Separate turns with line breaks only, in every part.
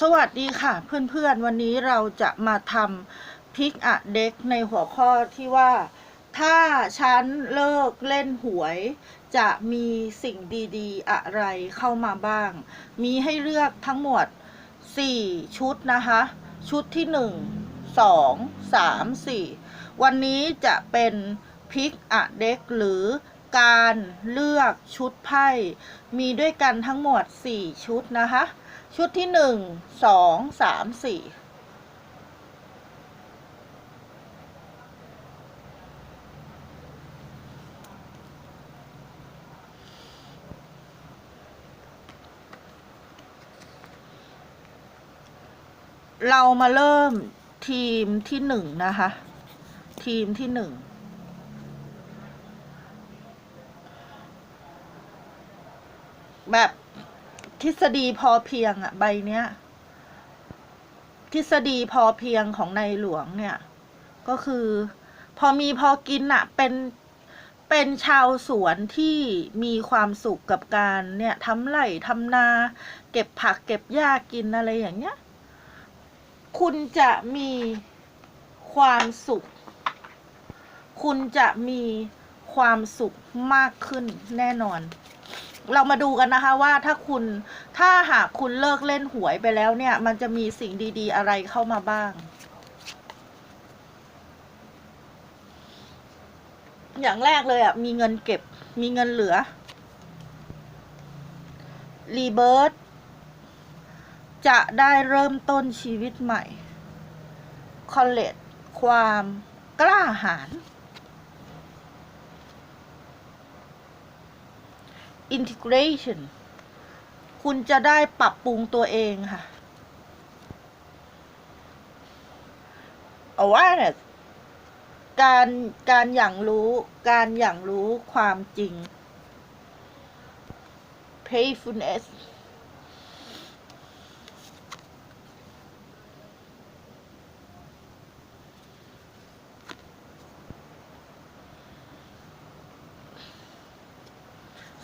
สวัสดีค่ะ เพื่อนๆ วันนี้เราจะมาทำพิกอะเด็กในหัวข้อที่ว่า ถ้าฉันเลิกเล่นหวย จะมีสิ่งดีๆ อะไรเข้ามาบ้าง มีให้เลือกทั้งหมด 4 ชุดนะคะ ชุดที่ 1 2 3 4 วันนี้จะเป็นพิกอะเด็กหรือการเลือกชุดไพ่ มีด้วยกันทั้งหมด 4 ชุดนะคะ ชุดที่หนึ่งสองสามสี่เรามาเริ่มทีมที่หนึ่งนะคะ ทีมที่หนึ่งแบบ ทฤษฎีพอเพียงอะใบเนี้ย ทฤษฎีพอเพียงของในหลวงเนี่ย ก็คือ พอมีพอกินอะเป็นเป็นชาวสวนที่มีความสุขกับการเนี่ยทำไร่ทำนา เก็บผักเก็บหญ้ากินอะไรอย่างเงี้ย คุณจะมีความสุข คุณจะมีความสุขมากขึ้นแน่นอน เรามาดูกันนะคะว่าถ้าคุณถ้าหากคุณเลิกเล่นหวยไปแล้วเนี่ย มันจะมีสิ่งดี ๆ อะไรเข้ามาบ้าง อย่างแรกเลยอะ มีเงินเก็บ มีเงินเหลือ รีเบิร์ตจะได้เริ่มต้นชีวิตใหม่ คอลเลตความกล้าหาญ integration คุณจะได้ปรับปรุงตัวเองค่ะ awareness การการอย่างรู้การอย่างรู้ความจริง playfulness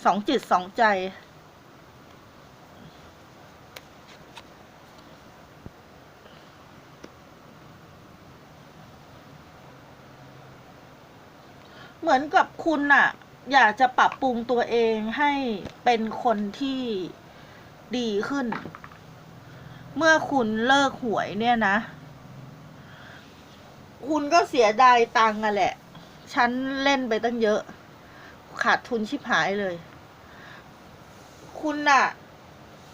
สองจิตสองใจ เหมือนกับคุณน่ะอยากจะปรับปรุงตัวเองให้เป็นคนที่ดีขึ้น เมื่อคุณเลิกหวยเนี่ยนะ คุณก็เสียดายตังค์อะแหละ ฉันเล่นไปตั้งเยอะ ขาดทุนชิบหายเลย คุณน่ะ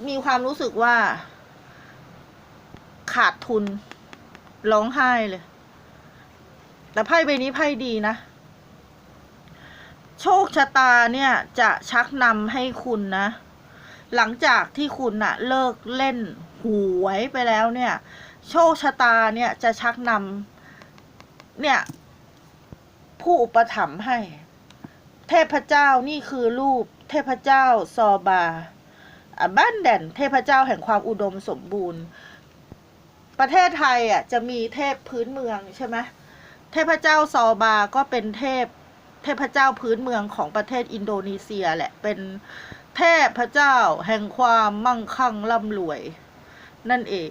มีความรู้สึกว่า ขาดทุน ร้องไห้เลย แต่ไพ่ใบนี้ไพ่ดีนะ โชคชะตาเนี่ย จะชักนำให้คุณนะ หลังจากที่คุณน่ะเลิกเล่นหวยไปแล้วเนี่ย โชคชะตาเนี่ยจะชักนำเนี่ย ผู้อุปถัมภ์ให้ เทพเจ้านี่คือรูป เทพเจ้าซอบาบ้านแด่นเทพเจ้าแห่งความอุดมสมบูรณ์ ประเทศไทยอะจะมีเทพพื้นเมืองใช่ไหมเทพเจ้าซอบาก็เป็นเทพเทพเจ้าพื้นเมืองของประเทศอินโดนีเซียแหละเป็นเทพเจ้าแห่งความมั่งคั่งร่ำรวย นั่นเอง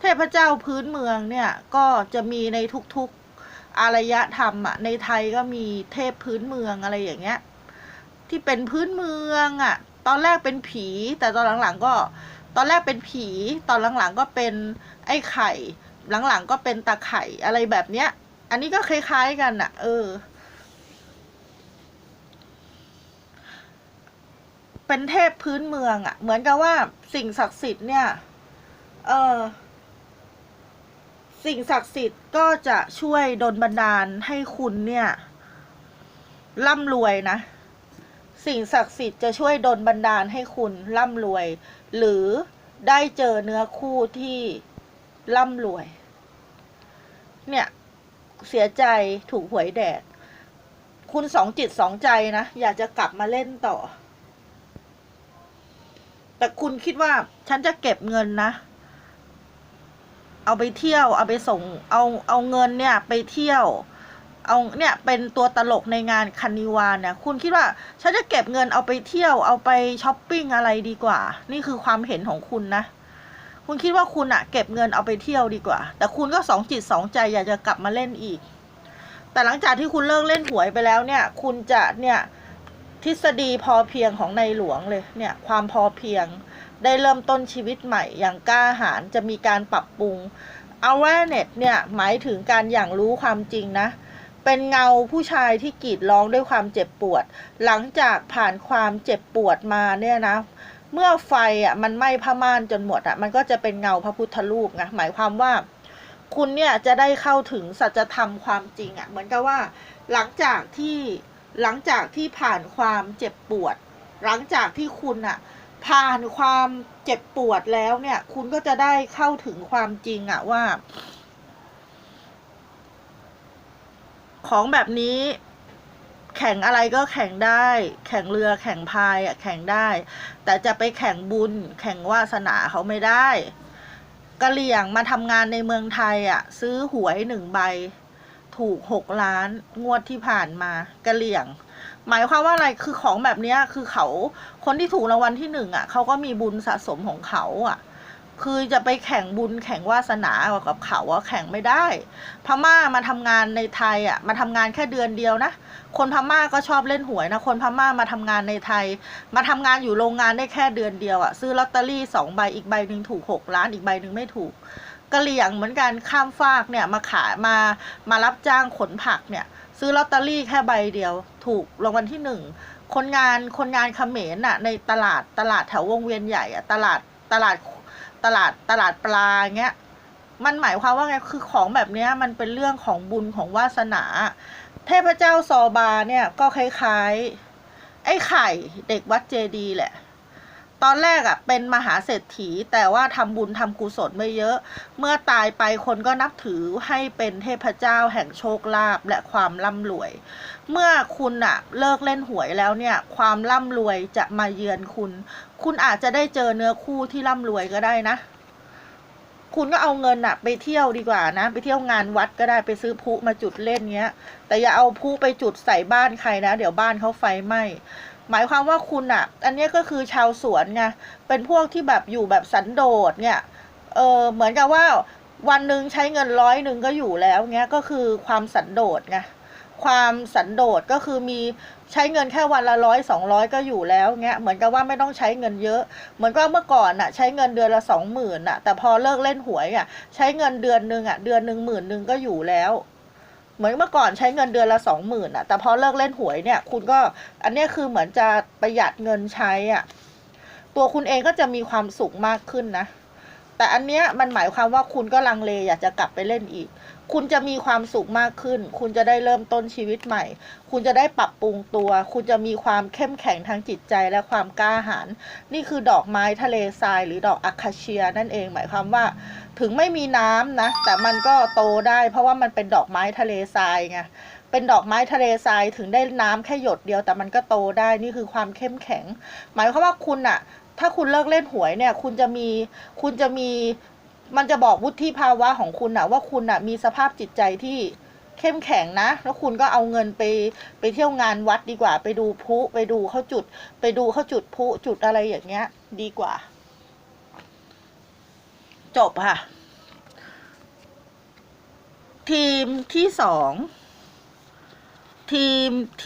เทพเจ้าพื้นเมืองเนี่ยก็จะมีในทุกๆอารยธรรมอะในไทยก็มีเทพพื้นเมืองอะไรอย่างเงี้ย ที่เป็นพื้นเมืองอะ ตอนแรกเป็นผี แต่ตอนหลังๆก็ ตอนแรกเป็นผี ตอนหลังๆก็เป็นไอ้ไข่ หลังๆก็เป็นตาไข่อะไรแบบเนี้ย อันนี้ก็คล้ายๆกันอะ เออ เป็นเทพพื้นเมืองอะ เหมือนกับว่าสิ่งศักดิ์สิทธิ์เนี่ย เออสิ่งศักดิ์สิทธิ์ก็จะช่วยดลบันดาลให้คุณเนี่ยร่ำรวยนะ สิ่งศักดิ์สิทธิ์จะช่วยดลบันดาลให้คุณร่ำรวย หรือได้เจอเนื้อคู่ที่ร่ำรวย เนี่ยเสียใจถูกหวยแดด คุณสองจิตสองใจนะ อยากจะกลับมาเล่นต่อ แต่คุณคิดว่าฉันจะเก็บเงินนะ เอาไปเที่ยว เอาไปส่ง เอาเอาเงินเนี่ย ไปเที่ยว เอาเนี่ยเป็นตัวตลกในงานคันนิวานเนี่ยคุณคิดว่าฉันจะเก็บเงินเอาไปเที่ยวเอาไปช้อปปิ้งอะไรดีกว่า นี่คือความเห็นของคุณนะ คุณคิดว่าคุณอะเก็บเงินเอาไปเที่ยวดีกว่า แต่คุณก็สองจิตสองใจอยากจะกลับมาเล่นอีก แต่หลังจากที่คุณเลิกเล่นหวยไปแล้วเนี่ย คุณจะเนี่ยทฤษฎีพอเพียงของในหลวงเลยเนี่ยความพอเพียงได้เริ่มต้นชีวิตใหม่อย่างกล้าหาญจะมีการปรับปรุง awareness เนี่ยหมายถึงการอย่างรู้ความจริงนะ เป็นเงาผู้ชายที่กรีดร้องด้วยความเจ็บปวด หลังจากผ่านความเจ็บปวดมาเนี่ยนะ เมื่อไฟอะมันไหม้ผ้าม่านจนหมดอะ มันก็จะเป็นเงาพระพุทธรูปไงหมายความว่า คุณเนี่ยจะได้เข้าถึงสัจธรรมความจริงอะ เหมือนกับว่า หลังจากที่หลังจากที่ผ่านความเจ็บปวด หลังจากที่คุณอะผ่านความเจ็บปวดแล้วเนี่ย คุณก็จะได้เข้าถึงความจริงอะว่า ของแบบนี้ แข่งอะไรก็แข่งได้ แข่งเรือแข่งพายอะแข่งได้ แต่จะไปแข่งบุญ แข่งวาสนาเขาไม่ได้กะเหลี่ยงมาทำงานในเมืองไทยอะ ซื้อหวยหนึ่งใบ ถูกหกล้านงวดที่ผ่านมากะเหลี่ยง หมายความว่าอะไรคือของแบบนี้คือเขาคนที่ถูกรางวัลที่หนึ่งอะเขาก็มีบุญสะสมของเขาอะ คือจะไปแข่งบุญแข่งวาสนากับเขาอะแข่งไม่ได้ พม่ามาทำงานในไทยอะมาทำงานแค่เดือนเดียวนะ คนพม่าก็ชอบเล่นหวยนะ คนพม่ามาทำงานในไทย มาทำงานอยู่โรงงานได้แค่เดือนเดียวอะซื้อลอตเตอรี่สองใบอีกใบหนึ่งถูกหกล้านอีกใบหนึ่งไม่ถูกกะเหลี่ยงเหมือนกันข้ามฟากเนี่ยมาขายมามารับจ้างขนผักเนี่ย ซื้อลอตเตอรี่แค่ใบเดียว ถูกรางวัลที่หนึ่งคนงานคนงานเขมรน่ะในตลาดตลาดแถววงเวียนใหญ่อะตลาดตลาด ตลาดตลาดปลาเงี้ยมันหมายความว่าไงคือของแบบเนี้ยมันเป็นเรื่องของบุญของวาสนา เทพเจ้าซอบาเนี่ยก็คล้ายๆ ไอ้ไข่เด็กวัดเจดีแหละ ตอนแรกอะ่ะเป็นมหาเศรษฐี แต่ว่าทำบุญทำกุศลไม่เยอะ เมื่อตายไปคนก็นับถือให้เป็นเทพเจ้าแห่งโชคลาภและความร่ำรวย เมื่อคุณอะเลิกเล่นหวยแล้วเนี่ยความร่ำรวยจะมาเยือนคุณ คุณอาจจะได้เจอเนื้อคู่ที่ร่ำรวยก็ได้นะ คุณก็เอาเงินอะไปเที่ยวดีกว่านะ ไปเที่ยวงานวัดก็ได้ไปซื้อพุมาจุดเล่นเงี้ย แต่อย่าเอาพุไปจุดใส่บ้านใครนะ เดี๋ยวบ้านเขาไฟไหม้ หมายความว่าคุณอะอันนี้ก็คือชาวสวนไงเป็นพวกที่แบบอยู่แบบสันโดษเนี่ยเออเหมือนกับว่าวันหนึ่งใช้เงินร้อยหนึ่งก็อยู่แล้วเงี้ยก็คือความสันโดษไงความสันโดษก็คือมีใช้เงินแค่วันละร้อยสองร้อยก็อยู่แล้วเงี้ยเหมือนกับว่าไม่ต้องใช้เงินเยอะ เหมือนก็เมื่อก่อนอะใช้เงินเดือนละสองหมื่นอะแต่พอเลิกเล่นหวยอะใช้เงินเดือนหนึ่งอะเดือนหนึ่งหมื่นหนึ่งก็อยู่แล้ว เหมือนเมื่อก่อนใช้เงินเดือนละสองหมื่นอะแต่พอเลิกเล่นหวยเนี่ย คุณก็อันนี้คือเหมือนจะประหยัดเงินใช้อะตัวคุณเองก็จะมีความสุขมากขึ้นนะ แต่อันเนี้ยมันหมายความว่าคุณก็ลังเลอยากจะกลับไปเล่นอีก คุณจะมีความสุขมากขึ้น คุณจะได้เริ่มต้นชีวิตใหม่ คุณจะได้ปรับปรุงตัว คุณจะมีความเข้มแข็งทางจิตใจและความกล้าหาญ นี่คือดอกไม้ทะเลทรายหรือดอกอะคาเชียนั่นเอง หมายความว่า ถึงไม่มีน้ำนะ แต่มันก็โตได้ เพราะว่ามันเป็นดอกไม้ทะเลทรายไง เป็นดอกไม้ทะเลทรายถึงได้น้ำแค่หยดเดียว แต่มันก็โตได้ นี่คือความเข้มแข็ง หมายความว่าคุณอะ ถ้าคุณเลิกเล่นหวยเนี่ย คุณจะมีคุณจะมีมันจะบอกวุฒิภาวะของคุณอะว่าคุณอะมีสภาพจิตใจที่เข้มแข็งนะ แล้วคุณก็เอาเงินไปไปเที่ยวงานวัดดีกว่า ไปดูพุไปดูเขาจุด ไปดูเขาจุดพุจุดอะไรอย่างเงี้ย ดีกว่า จบค่ะ ทีมที่สองทีมที่